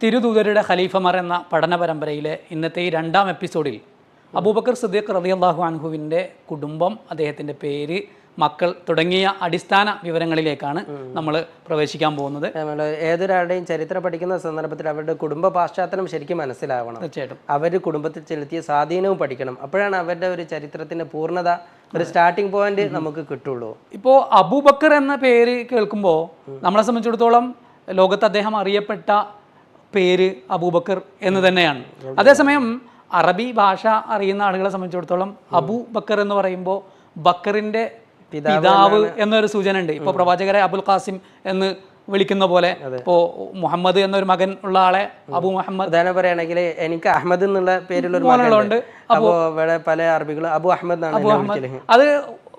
തിരുദൂതരുടെ ഖലീഫമാർ എന്ന പഠന പരമ്പരയിലെ ഇന്നത്തെ ഈ രണ്ടാം എപ്പിസോഡിൽ അബൂബക്കർ സിദ്ദീഖ് റളിയല്ലാഹു അൻഹുവിന്റെ കുടുംബം അദ്ദേഹത്തിന്റെ പേര് മക്കൾ തുടങ്ങിയ അടിസ്ഥാന വിവരങ്ങളിലേക്കാണ് നമ്മൾ പ്രവേശിക്കാൻ പോകുന്നത്. നമ്മൾ ഏതൊരാളുടെയും ചരിത്രം പഠിക്കുന്ന സന്ദർഭത്തിൽ അവരുടെ കുടുംബ പാശ്ചാത്തലം ശരിക്കും മനസ്സിലാവണം. തീർച്ചയായിട്ടും. അവർ കുടുംബത്തിൽ ചെലുത്തിയ സ്വാധീനവും പഠിക്കണം. അപ്പോഴാണ് അവരുടെ ഒരു ചരിത്രത്തിന്റെ പൂർണത ഒരു സ്റ്റാർട്ടിംഗ് പോയിന്റ് നമുക്ക് കിട്ടുള്ളൂ. ഇപ്പോൾ അബൂബക്കർ എന്ന പേര് കേൾക്കുമ്പോൾ നമ്മളെ സംബന്ധിച്ചിടത്തോളം ലോകത്ത് അദ്ദേഹം അറിയപ്പെട്ട പേര് അബൂബക്കർ എന്ന് തന്നെയാണ്. അതേസമയം അറബി ഭാഷ അറിയുന്ന ആളുകളെ സംബന്ധിച്ചിടത്തോളം അബൂ ബക്കർ എന്ന് പറയുമ്പോൾ ബക്കറിന്റെ പിതാവ് എന്നൊരു സൂചന ഉണ്ട് ഇപ്പോൾ പ്രവാചകരെ അബുൽ ഖാസിം എന്ന് വിളിക്കുന്ന പോലെ ഇപ്പോ മുഹമ്മദ് എന്നൊരു മകൻ ഉള്ള ആളെ അബു മുഹമ്മദ് ഉദാഹരണം പറയുകയാണെങ്കിൽ എനിക്ക് അഹമ്മദ് എന്നുള്ള പേരിലുള്ള ഒരു മകനുണ്ട് അപ്പോൾ ഇവിടെ പല അറബികളും അബു അഹമ്മദ് എന്നാണ് എന്നെ അത്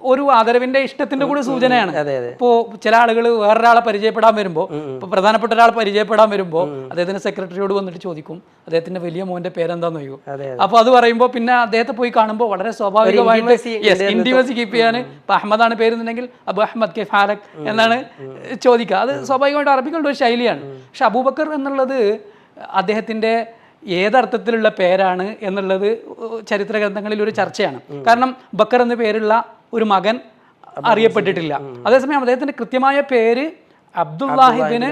ഒരു ആദരവിന്റെ ഇഷ്ടത്തിന്റെ കൂടെ സൂചനയാണ്. ഇപ്പോ ചില ആളുകൾ വേറൊരാളെ പരിചയപ്പെടാൻ വരുമ്പോൾ ഇപ്പൊ പ്രധാനപ്പെട്ട ഒരാൾ പരിചയപ്പെടാൻ വരുമ്പോൾ അദ്ദേഹത്തിന്റെ സെക്രട്ടറിയോട് വന്നിട്ട് ചോദിക്കും അദ്ദേഹത്തിന്റെ വലിയ മോന്റെ പേരെന്താന്ന് ചോദിക്കും? അപ്പൊ അത് പറയുമ്പോൾ പിന്നെ അദ്ദേഹത്തെ പോയി കാണുമ്പോൾ വളരെ സ്വാഭാവികമായിട്ട് ഇന്റിമസി കീപ്പ് ചെയ്യാൻ ഇപ്പൊ അഹമ്മദാണ് പേരെന്നുണ്ടെങ്കിൽ അബു അഹമ്മദ് കെ ഫാലക് എന്നാണ് ചോദിക്കുക. അത് സ്വാഭാവികമായിട്ട് അറബികളുടെ ഒരു ശൈലിയാണ്. പക്ഷെ അബൂബക്കർ എന്നുള്ളത് അദ്ദേഹത്തിന്റെ ഏതർത്ഥത്തിലുള്ള പേരാണ് എന്നുള്ളത് ചരിത്ര ഗ്രന്ഥങ്ങളിൽ ഒരു ചർച്ചയാണ്. കാരണം ബക്കർ എന്ന പേരുള്ള ഒരു മകൻ അറിയപ്പെട്ടിട്ടില്ല. അതേസമയം അദ്ദേഹത്തിന്റെ കൃത്യമായ പേര് അബ്ദുല്ലാഹിബിന്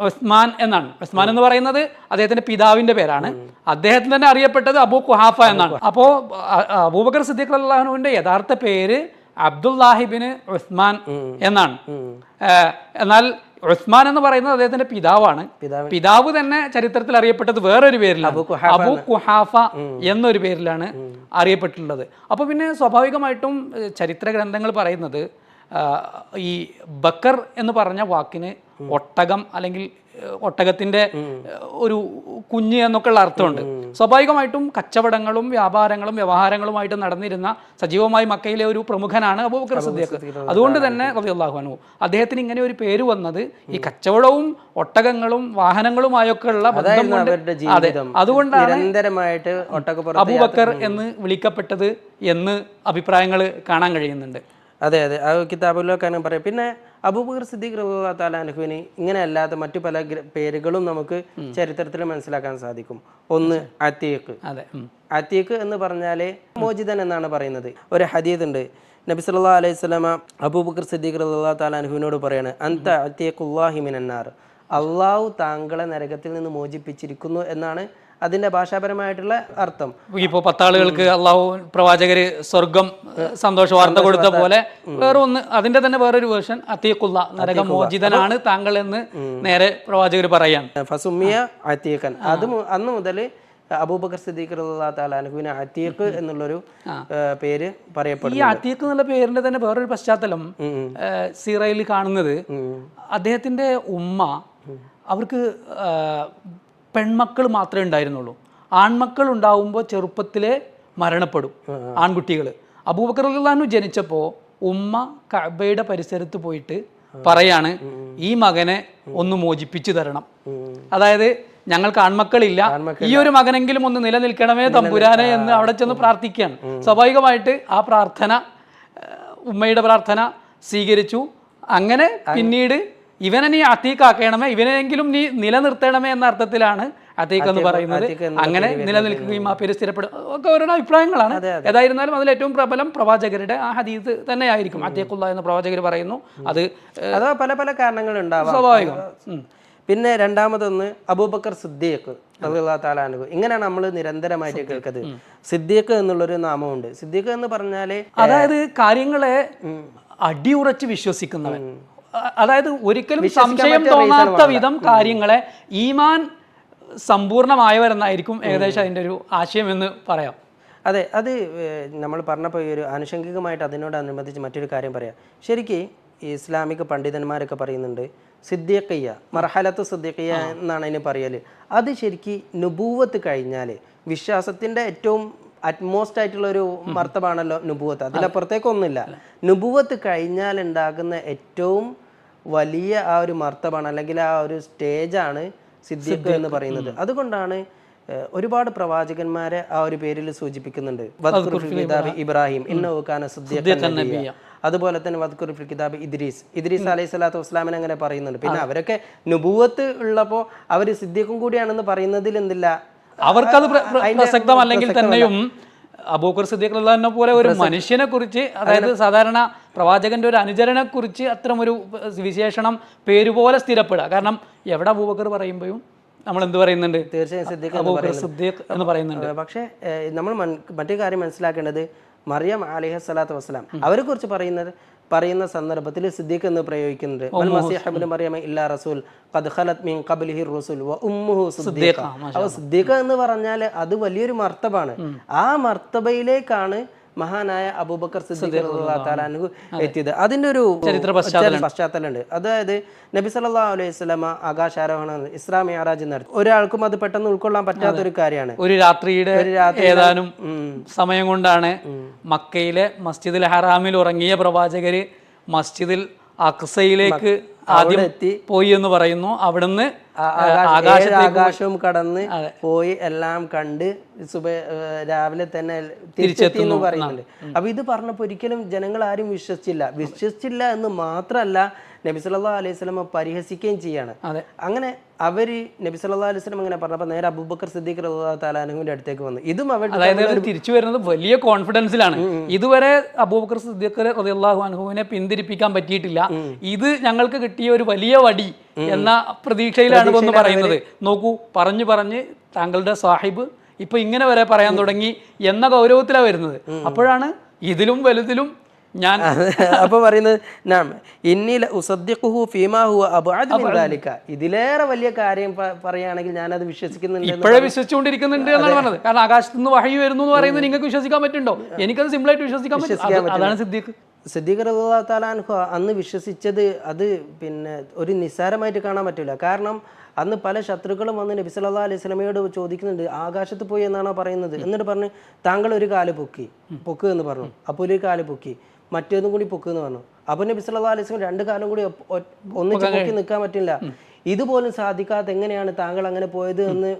ഉസ്മാൻ. എന്നാണ്. ഉസ്മാൻ എന്ന് പറയുന്നത് അദ്ദേഹത്തിന്റെ പിതാവിന്റെ പേരാണ്. അദ്ദേഹത്തിന് തന്നെ അറിയപ്പെട്ടത് അബൂ കുഹാഫ എന്നാണ്. അപ്പോ അ- അ- അബൂബക്കർ സിദ്ദീഖ് അള്ളാഹുവിന്റെ യഥാർത്ഥ പേര് അബ്ദുല്ലാഹിബിന് ഉസ്മാൻ എന്നാണ്. എന്നാൽ ഉസ്മാൻ എന്ന് പറയുന്നത് അദ്ദേഹത്തിന്റെ പിതാവാണ്. പിതാവ്. തന്നെ ചരിത്രത്തിൽ അറിയപ്പെട്ടത് വേറൊരു പേരിലാണ്. അബു കുഹാഫ എന്നൊരു പേരിലാണ് അറിയപ്പെട്ടിട്ടുള്ളത്. അപ്പോൾ പിന്നെ സ്വാഭാവികമായിട്ടും ചരിത്ര ഗ്രന്ഥങ്ങൾ പറയുന്നത് ഈ ബക്കർ എന്ന് പറഞ്ഞ വാക്കിന് ഒട്ടകം അല്ലെങ്കിൽ ഒട്ടകത്തിന്റെ ഒരു കുഞ്ഞ് എന്നൊക്കെയുള്ള അർത്ഥമുണ്ട്. സ്വാഭാവികമായിട്ടും കച്ചവടങ്ങളും വ്യാപാരങ്ങളും വ്യവഹാരങ്ങളുമായിട്ട് നടന്നിരുന്ന സജീവമായി മക്കയിലെ ഒരു പ്രമുഖനാണ് അബൂബക്കർ സിദ്ദീഖ്. അതുകൊണ്ട് തന്നെ അൻഹു അദ്ദേഹത്തിന് ഇങ്ങനെ ഒരു പേര് വന്നത് ഈ കച്ചവടവും ഒട്ടകങ്ങളും വാഹനങ്ങളുമായൊക്കെ ഉള്ള ബന്ധം അതെ അതുകൊണ്ടാണ് അബൂബക്കർ എന്ന് വിളിക്കപ്പെട്ടത് എന്ന് അഭിപ്രായങ്ങൾ കാണാൻ കഴിയുന്നുണ്ട്. അതെ അതെ. ആ കിതാബിലൊക്കെയാണ് പറയാം പിന്നെ അബൂബക്കർ സിദ്ദീഖ് റബുല്ലാ തആല ഇങ്ങനെയല്ലാത്ത ഇങ്ങനെ അല്ലാത്ത മറ്റു പല പേരുകളും നമുക്ക് ചരിത്രത്തിൽ മനസ്സിലാക്കാൻ സാധിക്കും. ഒന്ന് അത്തീഖ്. അത്തീഖ് എന്ന് പറഞ്ഞാൽ മോചിതൻ എന്നാണ് പറയുന്നത്. ഒരു ഹദീദ് ഉണ്ട്. നബി സല്ലാ അലൈഹി സ്വലാമ അബൂബക്കർ സിദ്ദീഖ് റബുല്ലാ തആല അൻഹുവിനോട് പറയാണ് അന്ത അത്തീഖുല്ലാഹി മിനന്നാർ. അള്ളാഹു താങ്കളെ നരകത്തിൽ നിന്ന് മോചിപ്പിച്ചിരിക്കുന്നു എന്നാണ് അതിന്റെ ഭാഷാപരമായിട്ടുള്ള അർത്ഥം. ഇപ്പോ പത്താളുകൾക്ക് അള്ളാഹു പ്രവാചകര് സ്വർഗം സന്തോഷ വാർത്ത കൊടുത്ത പോലെ വേറെ ഒന്ന് അതിന്റെ തന്നെ വേറൊരു വേർഷൻ അത്തീഖുള്ള നരകമോചിതനാണ് താങ്കൾ എന്ന് നേരെ പ്രവാചകർ പറയാണ്. ഫസുമിയ അത്തീഖൻ. അത് അന്ന് മുതൽ അബൂബക്കർ സിദ്ദീഖ് അൻഹുവിന് അത്തീഖ് എന്നുള്ളൊരു പേര് പേര് ഈ പറയപ്പെടുന്നു അത്തീഖ് എന്നുള്ള പേരിന്റെ തന്നെ വേറൊരു പശ്ചാത്തലം സീറയിൽ കാണുന്നത് അദ്ദേഹത്തിന്റെ ഉമ്മ അവർക്ക് പെൺമക്കൾ മാത്രമേ ഉണ്ടായിരുന്നുള്ളൂ. ആൺമക്കൾ ഉണ്ടാവുമ്പോൾ ചെറുപ്പത്തിലെ മരണപ്പെടും ആൺകുട്ടികൾ അബൂബക്കർ അള്ളാഹു ജനിച്ചപ്പോൾ ഉമ്മ കബയുടെ പരിസരത്ത് പോയിട്ട് പറയാണ് ഈ മകനെ ഒന്ന് മോചിപ്പിച്ചു തരണം. അതായത് ഞങ്ങൾക്ക് ആൺമക്കളില്ല. ഈ ഒരു മകനെങ്കിലും ഒന്ന് നിലനിൽക്കണമേ തമ്പുരാനെ എന്ന് അവിടെ ചെന്ന് പ്രാർത്ഥിക്കുകയാണ്. സ്വാഭാവികമായിട്ട് ആ പ്രാർത്ഥന ഉമ്മയുടെ പ്രാർത്ഥന സ്വീകരിച്ചു. അങ്ങനെ പിന്നീട് ഇവനെ നീ അത്തീക്കാക്കണമേ ഇവനെങ്കിലും നീ നിലനിർത്തണമേ എന്ന അർത്ഥത്തിലാണ് അത്തീക്ക് എന്ന് പറയുന്നത്. അങ്ങനെ നിലനിൽക്കുകയും ആ പേര് സ്ഥിരപ്പെടും ഒക്കെ ഓരോ അഭിപ്രായങ്ങളാണ്. ഏതായിരുന്നാലും അതിൽ ഏറ്റവും പ്രബലം പ്രവാചകരുടെ ആ ഹദീസ് തന്നെയായിരിക്കും. അത്തീഖുള്ള എന്ന് പ്രവാചകർ പറയുന്നു. അത് അതോ പല പല കാരണങ്ങൾ ഉണ്ടാവാം. സ്വാഭാവികം. പിന്നെ രണ്ടാമതൊന്ന് അബൂബക്കർ സിദ്ദീഖ് അൻഹു. ഇങ്ങനെയാണ് നമ്മൾ നിരന്തരമായിട്ട് കേൾക്കുന്നത്. സിദ്ദീഖ് എന്നുള്ളൊരു നാമമുണ്ട്. സിദ്ദീഖ് എന്ന് പറഞ്ഞാൽ അതായത് കാര്യങ്ങളെ അടിയുറച്ച് വിശ്വസിക്കുന്നവൻ. അതായത് ഒരിക്കലും സംശയം തോന്നാത്ത വിധം കാര്യങ്ങളെ ഈമാൻ സമ്പൂർണമായവരെന്നായിരിക്കും ഏകദേശം അതിന്റെ ഒരു ആശയം എന്ന് പറയാം. അതെ അത് നമ്മൾ പറഞ്ഞപ്പോൾ ഈ ഒരു ആനുഷംഗികമായിട്ട് അതിനോടനുബന്ധിച്ച് മറ്റൊരു കാര്യം പറയാം. ശരിക്ക് ഇസ്ലാമിക പണ്ഡിതന്മാരൊക്കെ പറയുന്നുണ്ട് സിദ്ദീഖയ്യ മർഹലത്ത് സിദ്ദീഖയ്യ എന്നാണ് അതിന് പറയൽ. അത് ശരിക്ക് നുബൂവത്ത് കഴിഞ്ഞാൽ വിശ്വാസത്തിന്റെ ഏറ്റവും അറ്റ്മോസ്റ്റ് ആയിട്ടുള്ള ഒരു മർത്തമാണല്ലോ നുബുവത്ത്. അതിലപ്പുറത്തേക്കൊന്നുമില്ല. നുബൂവത്ത് കഴിഞ്ഞാൽ ഉണ്ടാകുന്ന ഏറ്റവും വലിയ ആ ഒരു മർത്തമാണ് അല്ലെങ്കിൽ ആ ഒരു സ്റ്റേജാണ് സിദ്ദീഖ് എന്ന് പറയുന്നത്. അതുകൊണ്ടാണ് ഒരുപാട് പ്രവാചകന്മാരെ ആ ഒരു പേരിൽ സൂചിപ്പിക്കുന്നുണ്ട്. ഇബ്രാഹിം ഇന്നഹു കാന സിദ്ദീഖൻ നബിയ്യ. അതുപോലെ തന്നെ വദ്കുറിഫിൽ കിതാബ് ഇദ്രീസ്. ഇദ്രീസ് അലൈഹി സ്വലാത്തു വസ്ലാമിനെ അങ്ങനെ പറയുന്നുണ്ട്. പിന്നെ അവരൊക്കെ നുബൂവത്ത് ഉള്ളപ്പോൾ അവർ സിദ്ദീഖും കൂടിയാണെന്ന് പറയുന്നതിൽ എന്തില്ല? അവർക്കത് പ്രസക്തം അല്ലെങ്കിൽ അതിന്റെ പ്രസക്തമല്ലെങ്കിൽ തന്നെയും അബൂക്കർ സിദ്ദീഖ് റളിയല്ലാഹുവിനെ പോലെ ഒരു മനുഷ്യനെ കുറിച്ച് അതായത് സാധാരണ പ്രവാചകന്റെ ഒരു അനുചരനെ കുറിച്ച് അത്തരമൊരു വിശേഷണം പേരുപോലെ സ്ഥിരപ്പെടുക. കാരണം എവിടെ അബൂബക്കർ പറയുമ്പോഴും നമ്മൾ എന്ത് പറയുന്നുണ്ട്? തീർച്ചയായും സിദ്ദീഖ് എന്ന് പറയുന്നുണ്ട്. പക്ഷേ നമ്മൾ മറ്റൊരു മറ്റു കാര്യം മനസ്സിലാക്കേണ്ടത് മറിയം അലിഹസ്സലാത്തു വസ്സലാം. അവരെ കുറിച്ച് പറയുന്നത് പറയുന്ന സന്ദർഭത്തിൽ സിദ്ദീഖ് എന്ന് പ്രയോഗിക്കുന്നുണ്ട്. വൽ മസീഹ് മറിയമ ഇല്ലാ റസൂൽ ഖദ് ഖലത് മിൻ ഖബ്ലിഹി റസൂൽ വ ഉമ്മുഹു സിദ്ദീഖ. അപ്പോൾ സിദ്ദീഖ എന്ന് പറഞ്ഞാൽ അത് വലിയൊരു മർത്തബാണ്. ആ മർത്തബയിലേക്കാണ് മഹാനായ അബൂബക്കർ സിദ്ദീഖ് എത്തിയത്. അതിന്റെ ഒരു പശ്ചാത്തലമുണ്ട് അതായത് നബി സല്ലല്ലാഹു അലൈഹി വസല്ലമ ആകാശാരോഹണം ഇസ്ലാം ആരാജ് നടത്തി. ഒരാൾക്കും അത് പെട്ടെന്ന് ഉൾക്കൊള്ളാൻ പറ്റാത്ത ഒരു കാര്യമാണ്. ഒരു രാത്രിയുടെ ഏതാനും സമയം കൊണ്ടാണ് മക്കയിലെ മസ്ജിദുൽ ഹറാമിൽ ഉറങ്ങിയ പ്രവാചകര് മസ്ജിദിൽ അക്സയിലേക്ക് ആദ്യം എത്തി. പോയി എന്ന് പറയുന്നു. അവിടുന്ന് ആകാശവും കടന്ന് പോയി എല്ലാം കണ്ട് സുബ രാവിലെ തന്നെ തിരിച്ചെത്തി എന്ന് പറയുന്നുണ്ട്. അപ്പൊ ഇത് പറഞ്ഞപ്പോ ഒരിക്കലും ജനങ്ങൾ ആരും വിശ്വസിച്ചില്ല. വിശ്വസിച്ചില്ല എന്ന് മാത്രമല്ല നബി അലൈഹി സ്വലമ പരിഹസിക്കുകയും ചെയ്യാണ്. അങ്ങനെ അവർ നബി അലൈഹി സ്വലം അങ്ങനെ പറഞ്ഞപ്പോൾ നേരെ അബൂബക്കർ സിദ്ദീഖ് അൻഹുവിന്റെ അടുത്തേക്ക് വന്നു. ഇതും അവർ അതായത് തിരിച്ചു വരുന്നത് വലിയ കോൺഫിഡൻസിലാണ്. ഇതുവരെ അബൂബക്കർ സിദ്ദീഖ് റളിയല്ലാഹു അൻഹുവിനെ പിന്തിരിപ്പിക്കാൻ പറ്റിയിട്ടില്ല. ഇത് ഞങ്ങൾക്ക് കിട്ടിയ ഒരു വലിയ വടി. എന്ന പ്രതീക്ഷയിലാണ് ഒന്ന് പറയുന്നത്. നോക്കൂ പറഞ്ഞു പറഞ്ഞ് താങ്കളുടെ സാഹിബ് ഇപ്പൊ ഇങ്ങനെ വരെ പറയാൻ തുടങ്ങി എന്ന ഗൗരവത്തിലാണ് വരുന്നത്. അപ്പോഴാണ് ഇതിലും വലുതിലും ഞാൻ അപ്പൊ പറയുന്നത് നാം ഫീമാ ഹുവ അബ്അദ് മിൻ ദാലിക. ഇതിലേറെ വലിയ കാര്യം പറയുകയാണെങ്കിൽ ഞാൻ അത് വിശ്വസിക്കുന്നുണ്ട് ഇപ്പോഴേ വിശ്വസിച്ചുകൊണ്ടിരിക്കുന്നുണ്ട് എന്നാണ് പറഞ്ഞത്. കാരണം ആകാശത്ത് നിന്ന് വഴി വരുന്നു എന്ന് പറയുന്നത് നിങ്ങൾക്ക് വിശ്വസിക്കാൻ പറ്റുണ്ടോ എനിക്കത് സിമ്പിൾ ആയിട്ട് വിശ്വസിക്കാൻ പറ്റും. അത് അതാണ് സിദ്ദീഖ്. സിദ്ദീഖ് റളിയല്ലാഹു താലാൻഹു അന്ന് വിശ്വസിച്ചത് അത് പിന്നെ ഒരു നിസ്സാരമായിട്ട് കാണാൻ പറ്റില്ല കാരണം അന്ന് പല ശത്രുക്കളും വന്ന് നബി സല്ലാ അലൈഹി സ്വലമയോട് ചോദിക്കുന്നുണ്ട് ആകാശത്ത് പോയി എന്നാണോ പറയുന്നത്? എന്നിട്ട് പറഞ്ഞ് താങ്കൾ ഒരു കാൽ പൊക്കി പൊക്ക് എന്ന് പറഞ്ഞു. അപ്പോൾ ഒരു കാൽ പൊക്കി മറ്റേതും കൂടി പൊക്ക് എന്ന് പറഞ്ഞു. അപ്പോൾ നബി സല്ലാ അലൈഹി സ്വലം രണ്ട് കാലം കൂടി ഒന്നിച്ച് പൊക്കി നിൽക്കാൻ പറ്റില്ല. ഇതുപോലും സാധിക്കാത്ത എങ്ങനെയാണ് താങ്കൾ അങ്ങനെ പോയത് എന്ന്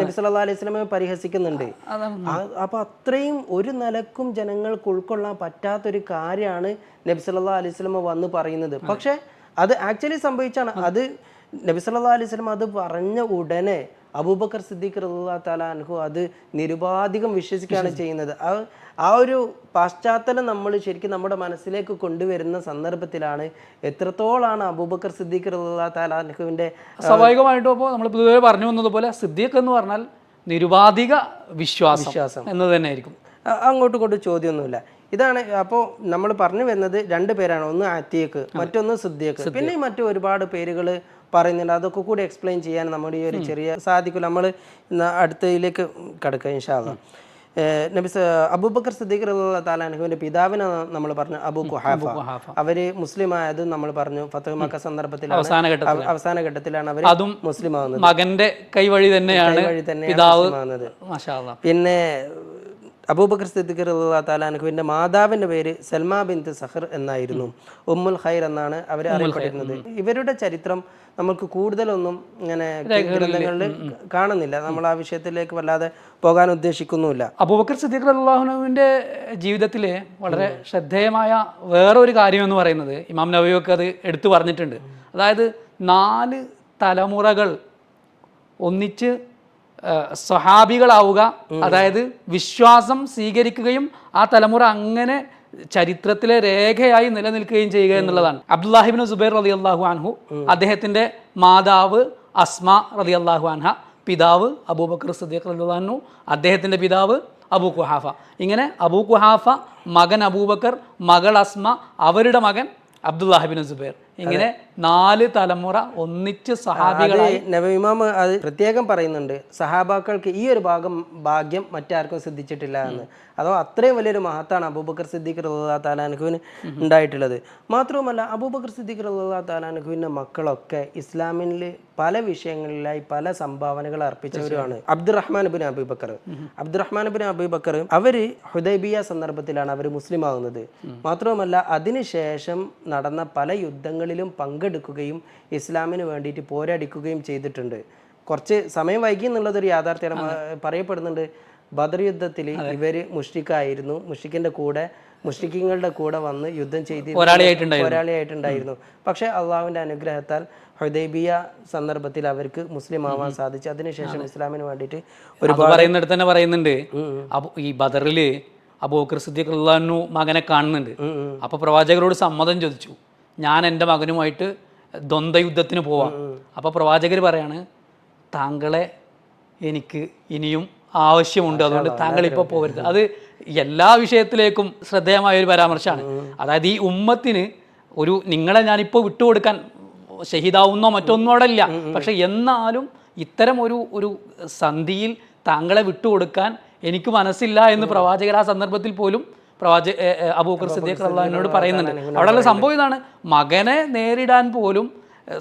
നബി സല്ലാ അലൈഹി സ്വലമെ പരിഹസിക്കുന്നുണ്ട്. അപ്പോൾ അപ്പൊ അത്രയും ഒരു നിലക്കും ജനങ്ങൾക്ക് ഉൾക്കൊള്ളാൻ പറ്റാത്തൊരു കാര്യമാണ് നബി സല്ലാ അലൈഹി സ്വലമ വന്ന് പറയുന്നത്. പക്ഷെ അത് ആക്ച്വലി സംഭവിച്ചാണ്. അത് നബി സല്ലാ അലൈഹി സ്വലം അത് പറഞ്ഞ ഉടനെ അബൂബക്കർ സിദ്ദീഖ് റളിയല്ലാഹു തലാൻഹു അത് നിരുപാധികം വിശ്വസിക്കുകയാണ് ചെയ്യുന്നത്. ആ ആ ഒരു പാശ്ചാത്തലം നമ്മൾ ശരിക്കും നമ്മുടെ മനസ്സിലേക്ക് കൊണ്ടുവരുന്ന സന്ദർഭത്തിലാണ് എത്രത്തോളാണ് അബൂബക്കർ സിദ്ദീഖ് റളിയല്ലാഹു തലാൻഹുവിന്റെ സ്വാഭാവികമായിട്ടും അപ്പോൾ നമ്മൾ പൊതുവെ പറഞ്ഞു വന്നതുപോലെ സിദ്ദീഖ് എന്ന് പറഞ്ഞാൽ നിരുപാധിക വിശ്വാസം വിശ്വാസം. എന്ന് തന്നെ ആയിരിക്കും. അങ്ങോട്ടും ഇങ്ങോട്ടും ചോദ്യമൊന്നുമില്ല. ഇതാണ് അപ്പോൾ നമ്മൾ പറഞ്ഞു വരുന്നത് രണ്ട് പേരാണ്. ഒന്ന് ആത്തിയക്ക് മറ്റൊന്ന് സിദ്ദീഖ്. പിന്നെ മറ്റു ഒരുപാട് പേരുകൾ പറയുന്നുണ്ട്. അതൊക്കെ കൂടി എക്സ്പ്ലെയിൻ ചെയ്യാൻ നമ്മുടെ ഈ ഒരു ചെറിയ സാധിക്കും നമ്മൾ അടുത്തതിലേക്ക് കിടക്കുക ഇൻഷാല്ല നബി അബൂബക്കർ സിദ്ദീഖ് താലാനഹുവിന്റെ പിതാവിനെ നമ്മൾ പറഞ്ഞു അബു കുഹാഫ അവർ മുസ്ലിം ആയത് നമ്മൾ പറഞ്ഞു. ഫത്തഹ് മക്ക സന്ദർഭത്തിലാണ്. അവസാന ഘട്ടത്തിലാണ് അവർ അതും മുസ്ലിം ആവുന്നത് മകന്റെ കൈവഴി തന്നെയാണ് പിതാവ്. മുസ്ലിം ആവുന്നത് സിദ്ദിഖർ അല്ലാ. പിന്നെ അബൂബക്കർ മാതാവിന്റെ പേര് സൽമാ ബിന്ത് സഹർ എന്നായിരുന്നു. ഉമ്മുൽ ഖൈർ എന്നാണ് അവർ അറിയപ്പെട്ടിരുന്നത്. ഇവരുടെ ചരിത്രം നമുക്ക് കൂടുതലൊന്നും ഇങ്ങനെ ഗ്രന്ഥങ്ങളിൽ കാണുന്നില്ല. നമ്മൾ ആ വിഷയത്തിലേക്ക് വല്ലാതെ പോകാൻ ഉദ്ദേശിക്കുന്നുമില്ല. അബൂബക്കർ സിദ്ദീഖ് അള്ളാഹുനുവിന്റെ ജീവിതത്തിലെ വളരെ ശ്രദ്ധേയമായ വേറൊരു കാര്യം എന്ന് പറയുന്നത് ഇമാം നബിയൊക്കെ അത് എടുത്തു പറഞ്ഞിട്ടുണ്ട്. അതായത് നാല് തലമുറകൾ ഒന്നിച്ച് സ്വഹാബികളാവുക അതായത് വിശ്വാസം സ്വീകരിക്കുകയും ആ തലമുറ അങ്ങനെ ചരിത്രത്തിലെ രേഖയായി നിലനിൽക്കുകയും ചെയ്യുക എന്നുള്ളതാണ്. അബ്ദുല്ലാഹിബിൻ സുബൈർ റതി അള്ളാഹു അൻഹു അദ്ദേഹത്തിന്റെ മാതാവ് അസ്മ റതി അള്ളാഹു അൻഹ പിതാവ് അബൂബക്കർ സിദ്ദീഖ് റളിയല്ലാഹു അദ്ദേഹത്തിന്റെ പിതാവ് അബൂ കുഹാഫ ഇങ്ങനെ അബൂ കുഹാഫ മകൻ അബൂബക്കർ മകൾ അസ്മ അവരുടെ മകൻ അബ്ദുല്ലാഹിബിൻ സുബൈർ. ഇങ്ങനെ നാല് തലമുറ ഒന്നിച്ച് സഹാബികളെ നവമിമാമ നബിമാമ അത് പ്രത്യേകം പറയുന്നുണ്ട്. സഹാബാക്കൾക്ക് ഈ ഒരു ഭാഗം ഭാഗ്യം മറ്റാർക്കും സിദ്ധിച്ചിട്ടില്ല എന്ന്. അതോ അത്രയും വലിയൊരു മഹത്താണ് അബൂബക്കർ സിദ്ദീഖ് റളിയല്ലാഹു തആല അൻഹുവിന് ഉണ്ടായിട്ടുള്ളത്. മാത്രവുമല്ല അബൂബക്കർ സിദ്ദീഖ് റളിയല്ലാഹു തആല അൻഹുവിന്റെ മക്കളൊക്കെ ഇസ്ലാമിൽ പല വിഷയങ്ങളിലായി പല സംഭാവനകൾ അർപ്പിച്ചവരുമാണ്. Abdulrahman bin Abubakar Abdulrahman bin Abubakar അവർ ഹുദൈബിയ സന്ദർഭത്തിലാണ് അവർ മുസ്ലിം ആകുന്നത് മാത്രവുമല്ല അതിനുശേഷം നടന്ന പല യുദ്ധങ്ങളിലും പങ്കെടുക്കുകയും ഇസ്ലാമിന് വേണ്ടിയിട്ട് പോരാടിക്കുകയും ചെയ്തിട്ടുണ്ട്. കുറച്ച് സമയം വൈകി എന്നുള്ളതൊരു യാഥാർത്ഥ്യമാണ്. പറയപ്പെടുന്നുണ്ട് ബദർ യുദ്ധത്തിൽ ഇവർ മുഷ്ടിക്കായിരുന്നു. മുഷ്ടിക്കിന്റെ കൂടെ മുഷ്ടിക്കിങ്ങളുടെ കൂടെ വന്ന് യുദ്ധം ചെയ്ത് ഒരാളിയായിട്ടുണ്ടായിരുന്നു പക്ഷേ അള്ളാഹുവിന്റെ അനുഗ്രഹത്താൽ ഹുദൈബിയ സന്ദർഭത്തിൽ അവർക്ക് മുസ്ലിം ആവാൻ സാധിച്ചു. അതിനുശേഷം ഇസ്ലാമിന് വേണ്ടിയിട്ട് ഒരു അത് പറയുന്നിടത്ത് തന്നെ പറയുന്നുണ്ട്. ഈ ബദറിൽ അബൂബക്കർ സിദ്ദീഖ് മകനെ കാണുന്നുണ്ട്. അപ്പൊ പ്രവാചകരോട് സമ്മതം ചോദിച്ചു. ഞാൻ എന്റെ മകനുമായിട്ട് ദ്വന്ദ്വയുദ്ധത്തിന് പോവാം. അപ്പോൾ പ്രവാചകർ പറയാണ് താങ്കളെ എനിക്ക് ഇനിയും ആവശ്യമുണ്ട്. അതുകൊണ്ട് താങ്കൾ ഇപ്പോൾ പോകരുത്. അത് എല്ലാ വിഷയത്തിലേക്കും ശ്രദ്ധേയമായ ഒരു പരാമർശമാണ്. അതായത് ഈ ഉമ്മത്തിന് ഒരു നിങ്ങളെ ഞാനിപ്പോൾ വിട്ടുകൊടുക്കാൻ ഷഹീദാവുന്നോ മറ്റൊന്നും അവിടെ ഇല്ല. പക്ഷെ എന്നാലും ഇത്തരം ഒരു ഒരു സന്ധിയിൽ താങ്കളെ വിട്ടുകൊടുക്കാൻ എനിക്ക് മനസ്സില്ല എന്ന് പ്രവാചകർ ആ സന്ദർഭത്തിൽ പോലും പ്രവാചക അബൂക്കർ സിദ്ദീഖ് അള്ളഹാനോട് പറയുന്നുണ്ട്. അവിടെയുള്ള സംഭവം ഇതാണ്. മകനെ നേരിടാൻ പോലും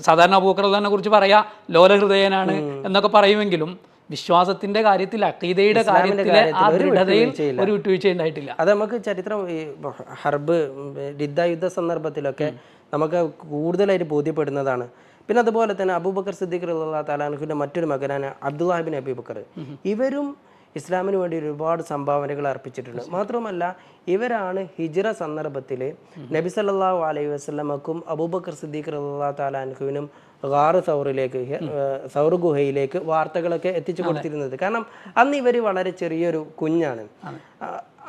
സാധാരണ അബൂബക്കർ അള്ളഹാനെ കുറിച്ച് പറയാ ലോലഹൃദയനാണ് എന്നൊക്കെ പറയുമെങ്കിലും വിശ്വാസത്തിന്റെ കാര്യത്തിൽ അക്കീദയുടെ കാര്യത്തിൽ ആ ദൃഢതയിൽ ഒരു വിട്ടുവീഴ്ച ഉണ്ടായിട്ടില്ല. അത് നമുക്ക് ചരിത്രം ഈ ഹർബ് യുദ്ധ യുദ്ധ സന്ദർഭത്തിലൊക്കെ നമുക്ക് കൂടുതലായിട്ട് ബോധ്യപ്പെടുന്നതാണ്. പിന്നെ അതുപോലെ തന്നെ അബൂബക്കർ സിദ്ദീഖ് അള്ളാഹ് തആല അൻഹുവിന്റെ മറ്റൊരു മകനാണ് അബ്ദുല്ലാഹിബിൻ അബൂബക്കർ. ഇവരും ഇസ്ലാമിന് വേണ്ടി ഒരുപാട് സംഭാവനകൾ അർപ്പിച്ചിട്ടുണ്ട്. മാത്രമല്ല ഇവരാണ് ഹിജ്റ സന്ദർഭത്തിൽ നബി സല്ലല്ലാഹു അലൈഹി വസ്ലമക്കും അബൂബക്കർ സിദ്ദീഖ് റല്ലാ തആല അൻഹുവിനും ഗാറ് സൗറിലേക്ക് സൗർ ഗുഹയിലേക്ക് വാർത്തകളൊക്കെ എത്തിച്ചു കൊടുത്തിരുന്നത്. കാരണം അന്ന് ഇവർ വളരെ ചെറിയൊരു കുഞ്ഞാണ്.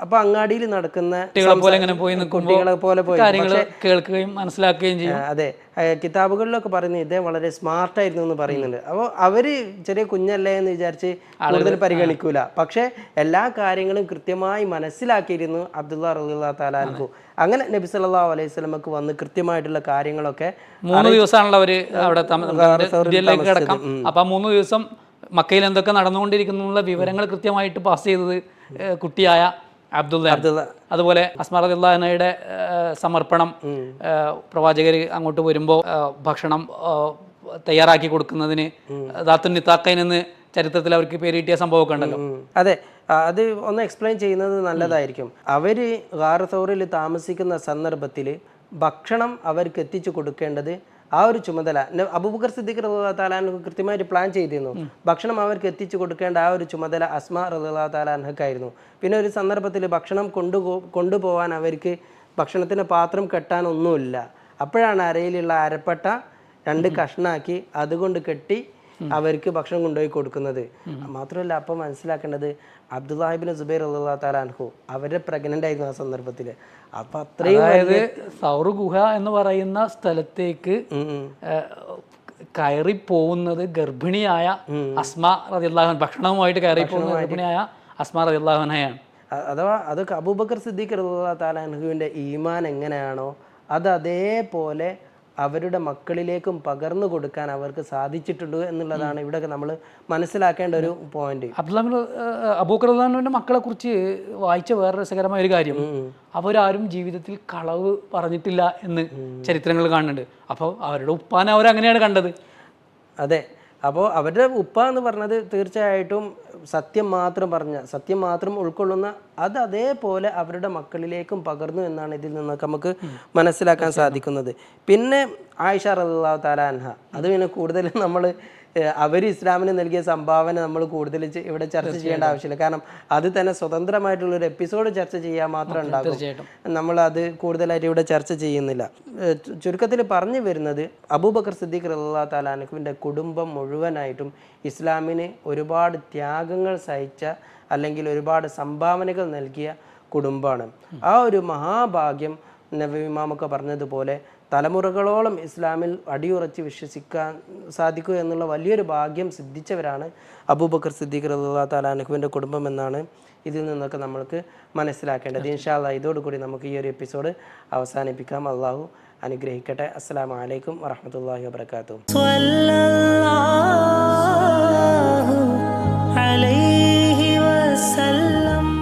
അപ്പൊ അങ്ങാടിയിൽ നടക്കുന്ന കുട്ടികളെ പോലെ ഇങ്ങനെ പോയി കുട്ടികളെ പോലെ പോയി കാര്യങ്ങൾ കേൾക്കുകയും മനസ്സിലാക്കുകയും ചെയ്യും. അതെ. കിതാബുകളിലൊക്കെ പറയുന്നത് ഇദ്ദേഹം വളരെ സ്മാർട്ട് ആയിരുന്നു എന്ന് പറയുന്നുണ്ട്. അപ്പോൾ അവർ ചെറിയ കുഞ്ഞല്ലേ എന്ന് വിചാരിച്ച് കൂടുതൽ പരിഗണിക്കൂല. പക്ഷേ എല്ലാ കാര്യങ്ങളും കൃത്യമായി മനസ്സിലാക്കിയിരുന്നു അബ്ദുള്ള റളിയല്ലാ താലാൻഹു അങ്ങനെ നബി സല്ലാ അലൈഹി സ്വലമക്ക് വന്ന് കൃത്യമായിട്ടുള്ള കാര്യങ്ങളൊക്കെ മൂന്ന് ദിവസമാണല്ലോ അവർ അവിടെ കിടക്കാം. അപ്പൊ മൂന്ന് ദിവസം മക്കയിൽ എന്തൊക്കെ നടന്നുകൊണ്ടിരിക്കുന്നു എന്നുള്ള വിവരങ്ങൾ കൃത്യമായിട്ട് പാസ് ചെയ്തത് കുട്ടിയായ അബ്ദുള്ള അതുപോലെ അസ്മറദിള്ളാഹനയുടെ സമർപ്പണം പ്രവാചകർ അങ്ങോട്ട് വരുമ്പോൾ ഭക്ഷണം തയ്യാറാക്കി കൊടുക്കുന്നതിന് ദാത്തു നിത്താക്കൈൻ എന്ന് ചരിത്രത്തിൽ അവർക്ക് പേര് കിട്ടിയ സംഭവമൊക്കെ ഉണ്ടല്ലോ. അതെ അത് ഒന്ന് എക്സ്പ്ലെയിൻ ചെയ്യുന്നത് നല്ലതായിരിക്കും. അവർ ഗാർസോറിൽ താമസിക്കുന്ന സന്ദർഭത്തിൽ ഭക്ഷണം അവർക്ക് എത്തിച്ചു കൊടുക്കേണ്ടത് ആ ഒരു ചുമതല. അബൂബക്കർ സിദ്ദീഖ് റളിയല്ലാഹു താലാൻ കൃത്യമായിട്ട് പ്ലാൻ ചെയ്തിരുന്നു. ഭക്ഷണം അവർക്ക് എത്തിച്ചു കൊടുക്കേണ്ട ആ ഒരു ചുമതല അസ്മ റഹ്ലാ താലാൻഹക്കായിരുന്നു പിന്നെ ഒരു സന്ദർഭത്തിൽ ഭക്ഷണം കൊണ്ടു കൊണ്ടുപോകാൻ അവർക്ക് ഭക്ഷണത്തിന് പാത്രം കെട്ടാനൊന്നുമില്ല. അപ്പോഴാണ് അരയിലുള്ള അരപ്പട്ട രണ്ട് കഷ്ണാക്കി അതുകൊണ്ട് കെട്ടി അവർക്ക് ഭക്ഷണം കൊണ്ടുപോയി കൊടുക്കുന്നത്. മാത്രമല്ല അപ്പം മനസ്സിലാക്കേണ്ടത് അബ്ദുല്ലാഹിബിൻ സുബൈർ അള്ളാഹ് താലാൻഹു അവരെ പ്രഗ്നന്റ് ആയിരുന്നു ആ സന്ദർഭത്തിൽ അപ്പൊ അത്രയും അതായത് സൗർ ഗുഹ എന്ന് പറയുന്ന സ്ഥലത്തേക്ക് കയറി പോകുന്നത് ഗർഭിണിയായ അസ്മ റതിയുള്ളാഹൻ ഭക്ഷണവുമായിട്ട് കയറി പോകുന്ന ഗർഭിണിയായ അസ്മ റതിയുള്ളാഹനെയാണ് അ- അഥവാ അതൊക്കെ അബൂബക്കർ സിദ്ദീഖ് റളിയല്ലാഹു താലാൻഹുവിന്റെ ഈമാൻ എങ്ങനെയാണോ അത് അതേപോലെ അവരുടെ മക്കളിലേക്കും പകർന്നു കൊടുക്കാൻ അവർക്ക് സാധിച്ചിട്ടുണ്ട് എന്നുള്ളതാണ് ഇവിടെ നമ്മൾ മനസ്സിലാക്കേണ്ട ഒരു പോയിന്റ് അബ്ദുല്ലാമിൽ അബൂക്കർ അള്ളഹാനുവിന്റെ മക്കളെ കുറിച്ച് വായിച്ച വേറെ രസകരമായ ഒരു കാര്യം. അവരാരും ജീവിതത്തിൽ കളവ് പറഞ്ഞിട്ടില്ല എന്ന് ചരിത്രങ്ങൾ കാണുന്നുണ്ട്. അപ്പോൾ അവരുടെ ഉപ്പാനെ അവരങ്ങനെയാണ് കണ്ടത്. അതെ. അപ്പോൾ അവരുടെ ഉപ്പ എന്ന് പറഞ്ഞത് തീർച്ചയായിട്ടും സത്യം മാത്രം പറഞ്ഞ സത്യം മാത്രം ഉൾക്കൊള്ളുന്ന അത് അതേപോലെ അവരുടെ മക്കളിലേക്കും പകർന്നു എന്നാണ് ഇതിൽ നിന്നൊക്കെ നമുക്ക് മനസ്സിലാക്കാൻ സാധിക്കുന്നത്. പിന്നെ ആയിഷ റളിയല്ലാഹു താലാൻഹ അത് പിന്നെ കൂടുതലും നമ്മൾ അവർ ഇസ്ലാമിന് നൽകിയ സംഭാവന നമ്മൾ കൂടുതൽ ഇവിടെ ചർച്ച ചെയ്യേണ്ട ആവശ്യമില്ല. കാരണം അത് തന്നെ സ്വതന്ത്രമായിട്ടുള്ള ഒരു എപ്പിസോഡ് ചർച്ച ചെയ്യാൻ മാത്രം ഉണ്ടാകും. നമ്മൾ അത് കൂടുതലായിട്ട് ഇവിടെ ചർച്ച ചെയ്യുന്നില്ല. ചുരുക്കത്തിൽ പറഞ്ഞു വരുന്നത് അബൂബക്കർ സിദ്ദീഖ് റല്ലാ താലാനുഖുവിന്റെ കുടുംബം മുഴുവനായിട്ടും ഇസ്ലാമിന് ഒരുപാട് ത്യാഗങ്ങൾ സഹിച്ച അല്ലെങ്കിൽ ഒരുപാട് സംഭാവനകൾ നൽകിയ കുടുംബമാണ്. ആ ഒരു മഹാഭാഗ്യം നബി ഇമാമൊക്കെ പറഞ്ഞതുപോലെ തലമുറകളോളം ഇസ്ലാമിൽ അടിയുറച്ച് വിശ്വസിക്കാൻ സാധിക്കുക എന്നുള്ള വലിയൊരു ഭാഗ്യം സിദ്ധിച്ചവരാണ് അബൂബക്കർ സിദ്ദീഖ് റഹുല്ലാ താലാനുഖുവിന്റെ കുടുംബം എന്നാണ് ഇതിൽ നിന്നൊക്കെ നമ്മൾക്ക് മനസ്സിലാക്കേണ്ടത്. ഇൻഷാല്ല ഇതോടുകൂടി നമുക്ക് ഈ ഒരു എപ്പിസോഡ് അവസാനിപ്പിക്കാം. അള്ളാഹു അനുഗ്രഹിക്കട്ടെ. അസ്സാം വലൈക്കും വറഹമത്തല്ലാഹി വാത്തു